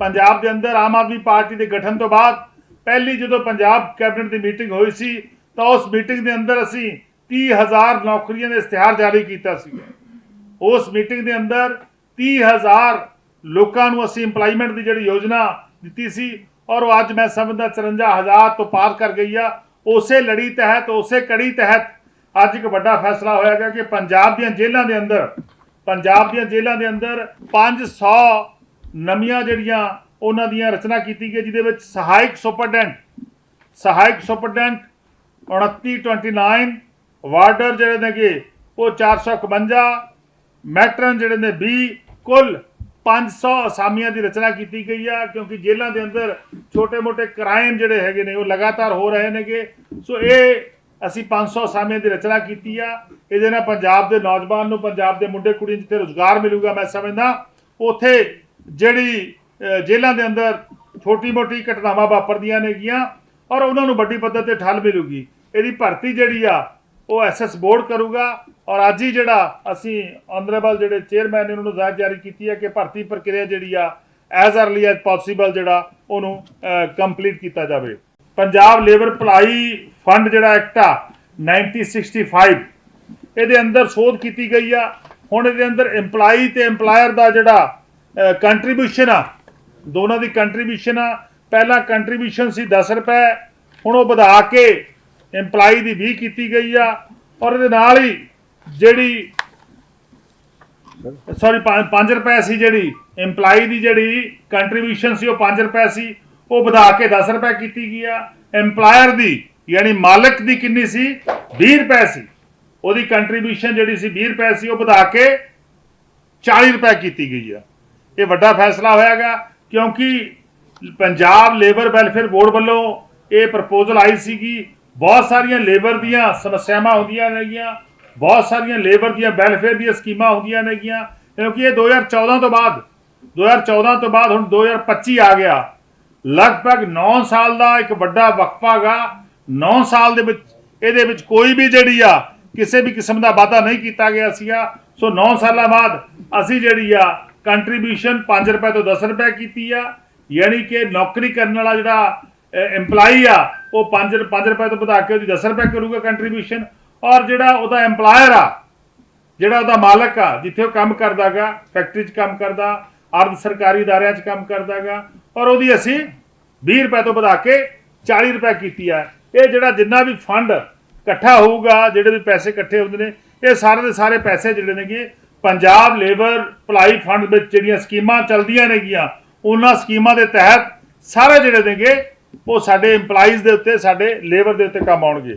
ਪੰਜਾਬ ਦੇ ਅੰਦਰ ਆਮ ਆਦਮੀ ਪਾਰਟੀ ਦੇ ਗਠਨ ਤੋਂ ਬਾਅਦ ਪਹਿਲੀ ਜਦੋਂ ਪੰਜਾਬ ਕੈਬਨਿਟ ਦੀ ਮੀਟਿੰਗ ਹੋਈ ਸੀ, ਤਾਂ ਉਸ ਮੀਟਿੰਗ ਦੇ ਅੰਦਰ ਅਸੀਂ 30000 ਨੌਕਰੀਆਂ ਦੇ ਇਸ਼ਤਿਹਾਰ ਜਾਰੀ ਕੀਤਾ ਸੀ। ਉਸ ਮੀਟਿੰਗ ਦੇ ਅੰਦਰ 30000 ਲੋਕਾਂ ਨੂੰ ਅਸੀਂ ਇੰਪਲਾਈਮੈਂਟ ਦੀ ਜਿਹੜੀ ਯੋਜਨਾ ਦਿੱਤੀ ਸੀ ਔਰ ਉਹ ਅੱਜ ਮੈਂ ਸਮਝਦਾ 54000 ਤੋਂ ਪਾਰ ਕਰ ਗਈ ਆ। ਉਸੇ ਲੜੀ ਤਹਿਤ, ਉਸੇ ਕੜੀ ਤਹਿਤ ਅੱਜ ਇੱਕ ਵੱਡਾ ਫੈਸਲਾ ਹੋਇਆ ਗਿਆ ਕਿ ਪੰਜਾਬ ਦੀਆਂ ਜੇਲ੍ਹਾਂ ਦੇ ਅੰਦਰ, ਪੰਜਾਬ ਦੀਆਂ ਜੇਲ੍ਹਾਂ ਦੇ ਅੰਦਰ 500 ਨਵੀਆਂ ਜਿਹੜੀਆਂ ਉਹਨਾਂ ਦੀਆਂ ਰਚਨਾ ਕੀਤੀ ਗਈ, ਜਿਹਦੇ ਵਿੱਚ ਸਹਾਇਕ ਸੁਪਰਡੈਂਟ ਸਹਾਇਕ ਸੁਪਰਡੈਂਟ 2929 ਵਾਰਡਰ ਜਿਹੜੇ ਨੇਗੇ, ਉਹ 451 ਮੈਟਰਨ ਜਿਹੜੇ ਨੇ 20 ਕੁੱਲ 500 ਅਸਾਮੀਆਂ ਦੀ ਰਚਨਾ ਕੀਤੀ ਗਈ ਆ, ਕਿਉਂਕਿ ਜੇਲ੍ਹਾਂ ਦੇ ਅੰਦਰ ਛੋਟੇ-ਮੋਟੇ ਕ੍ਰਾਈਮ ਜਿਹੜੇ ਹੈਗੇ ਨੇ, ਉਹ ਲਗਾਤਾਰ ਹੋ ਰਹੇ ਨੇਗੇ। ਸੋ ਇਹ ਅਸੀਂ 500 ਅਸਾਮੀਆਂ ਦੀ ਰਚਨਾ ਕੀਤੀ ਆ। ਇਹਦੇ ਨਾਲ ਪੰਜਾਬ ਦੇ ਨੌਜਵਾਨ ਨੂੰ, ਪੰਜਾਬ ਦੇ ਮੁੰਡੇ ਕੁੜੀਆਂ ਜਿੱਥੇ ਰੋਜ਼ਗਾਰ ਮਿਲੂਗਾ, ਮੈਂ ਸਮਝਦਾ, ਉੱਥੇ ਜਿਹੜੀ ਜੇਲ੍ਹਾਂ ਦੇ ਅੰਦਰ ਛੋਟੀ-ਮੋਟੀ ਘਟਨਾਵਾਂ ਵਾਪਰਦੀਆਂ ਨੇਗੀਆਂ ਔਰ ਉਹਨਾਂ ਨੂੰ ਵੱਡੀ ਪੱਧਰ ਤੇ ਠੱਲ ਮਿਲੂਗੀ। ਇਹਦੀ ਭਰਤੀ ਜਿਹੜੀ ਆ, ਉਹ ਐਸਐਸ ਬੋਰਡ ਕਰੂਗਾ ਔਰ ਅੱਜ ਹੀ ਜਿਹੜਾ ਅਸੀਂ ਆਨਰੇਬਲ ਜਿਹੜੇ ਚੇਅਰਮੈਨ ਨੇ ਉਹਨਾਂ ਨੂੰ ਹਦਾਇਤ ਜਾਰੀ ਕੀਤੀ ਹੈ ਕਿ ਭਰਤੀ ਪ੍ਰਕਿਰਿਆ ਜਿਹੜੀ ਆ ਐਜ਼ ਅਰਲੀ ਐਜ਼ ਪੋਸੀਬਲ ਜਿਹੜਾ ਉਹਨੂੰ ਕੰਪਲੀਟ ਕੀਤਾ ਜਾਵੇ। ਪੰਜਾਬ ਲੇਬਰ ਭਲਾਈ ਫੰਡ ਜਿਹੜਾ ਐਕਟ ਆ 1965 ਇਹਦੇ ਅੰਦਰ ਸੋਧ ਕੀਤੀ ਗਈ ਆ। ਹੁਣ ਇਹਦੇ ਅੰਦਰ EMPLOYE ਤੇ EMPLOYER ਦਾ ਜਿਹੜਾ ਕੰਟਰੀਬਿਊਸ਼ਨ ਆ। ਦੋਨਾਂ ਦੀ ਕੰਟਰੀਬਿਊਸ਼ਨ ਆ। ਪਹਿਲਾਂ ਕੰਟਰੀਬਿਊਸ਼ਨ ਸੀ 10 ਰੁਪਏ, ਹੁਣ ਉਹ ਵਧਾ ਕੇ EMPLOYE ਦੀ 20 ਕੀਤੀ ਗਈ ਆ। ਔਰ ਇਹਦੇ ਨਾਲ ਹੀ ਜਿਹੜੀ ਸੌਰੀ 5 ਰੁਪਏ ਸੀ ਜਿਹੜੀ EMPLOYE ਦੀ ਜਿਹੜੀ ਕੰਟਰੀਬਿਊਸ਼ਨ ਸੀ, ਉਹ 5 ਰੁਪਏ ਸੀ। ਉਹ ਵਧਾ ਕੇ 10 ਰੁਪਏ ਕੀਤੀ ਗਈ ਆ। EMPLOYER ਦੀ, ਯਾਨੀ ਮਾਲਕ ਦੀ ਕਿੰਨੀ ਸੀ? 20 ਰੁਪਏ ਸੀ। ਉਹਦੀ ਕੰਟਰੀਬਿਊਸ਼ਨ ਜਿਹੜੀ ਸੀ 20 ਰੁਪਏ ਸੀ, ਉਹ ਵਧਾ ਕੇ 40 ਰੁਪਏ ਕੀਤੀ ਗਈ ਆ। ਇਹ ਵੱਡਾ ਫੈਸਲਾ ਹੋਇਆਗਾ, ਕਿਉਂਕਿ ਪੰਜਾਬ ਲੇਬਰ ਵੈਲਫੇਅਰ ਬੋਰਡ ਵੱਲੋਂ ਇਹ ਪ੍ਰਪੋਜ਼ਲ ਆਈ ਸੀਗੀ। ਬਹੁਤ ਸਾਰੀਆਂ ਲੇਬਰ ਦੀਆਂ ਸਮੱਸਿਆਵਾਂ ਹੁੰਦੀਆਂ ਨੇਗੀਆਂ, ਬਹੁਤ ਸਾਰੀਆਂ ਲੇਬਰ ਦੀਆਂ ਵੈਲਫੇਅਰ ਦੀਆਂ ਸਕੀਮਾਂ ਹੁੰਦੀਆਂ ਨੇਗੀਆਂ, ਕਿਉਂਕਿ ਇਹ 2014 ਤੋਂ ਬਾਅਦ 2014 ਤੋਂ ਬਾਅਦ ਹੁਣ 2025 ਆ ਗਿਆ। ਲਗਭਗ 9 ਸਾਲ ਦਾ ਇੱਕ ਵੱਡਾ ਵਕਫਾ ਗਾ 9 ਸਾਲ ਦੇ ਵਿੱਚ ਇਹਦੇ ਵਿੱਚ ਕੋਈ ਵੀ ਜਿਹੜੀ ਆ, ਕਿਸੇ ਵੀ ਕਿਸਮ ਦਾ ਵਾਅਦਾ ਨਹੀਂ ਕੀਤਾ ਗਿਆ ਸੀਗਾ। ਸੋ 9 ਸਾਲਾਂ ਬਾਅਦ ਅਸੀਂ ਜਿਹੜੀ ਆ ਕੰਟਰੀਬਿਊਸ਼ਨ 5 ਰੁਪਏ ਤੋਂ 10 ਰੁਪਏ ਕੀਤੀ ਆ, ਯਾਨੀ ਕਿ ਨੌਕਰੀ ਕਰਨ ਵਾਲਾ ਜਿਹੜਾ EMPLOYE ਆ, ਉਹ 5 5 ਰੁਪਏ ਤੋਂ ਵਧਾ ਕੇ ਉਹਦੀ 10 ਰੁਪਏ ਕਰੂਗਾ ਕੰਟਰੀਬਿਊਸ਼ਨ ਔਰ ਜਿਹੜਾ ਉਹਦਾ EMPLOYER ਆ, ਜਿਹੜਾ ਉਹਦਾ ਮਾਲਕ ਆ, ਜਿੱਥੇ ਉਹ ਕੰਮ ਕਰਦਾਗਾ ਫੈਕਟਰੀ 'ਚ ਕੰਮ ਕਰਦਾ ਅਰਧ ਸਰਕਾਰੀ ਅਦਾਰਿਆਂ 'ਚ ਕੰਮ ਕਰਦਾਗਾ, ਔਰ ਉਹਦੀ ਅਸੀਂ 20 ਰੁਪਏ ਤੋਂ ਵਧਾ ਕੇ 40 ਰੁਪਏ ਕੀਤੀ ਆ। ਇਹ ਜਿਹੜਾ ਜਿੰਨਾ ਵੀ ਫੰਡ ਇਕੱਠਾ ਹੋਊਗਾ, ਜਿਹੜੇ ਵੀ ਪੈਸੇ ਇਕੱਠੇ ਹੁੰਦੇ ਨੇ, ਇਹ ਸਾਰੇ ਦੇ ਸਾਰੇ ਪੈਸੇ ਜਿਹੜੇ ਨੇਗੇ ਪੰਜਾਬ ਲੇਬਰ ਭਲਾਈ ਫੰਡ ਵਿੱਚ ਜਿਹੜੀਆਂ ਸਕੀਮਾਂ ਚੱਲਦੀਆਂ ਨੇਗੀਆਂ, ਉਹਨਾਂ ਸਕੀਮਾਂ ਦੇ ਤਹਿਤ ਸਾਰੇ ਜਿਹੜੇ ਨੇਗੇ, ਉਹ ਸਾਡੇ EMPLOYEES ਦੇ ਉੱਤੇ, ਸਾਡੇ ਲੇਬਰ ਦੇ ਉੱਤੇ ਕੰਮ ਆਉਣਗੇ।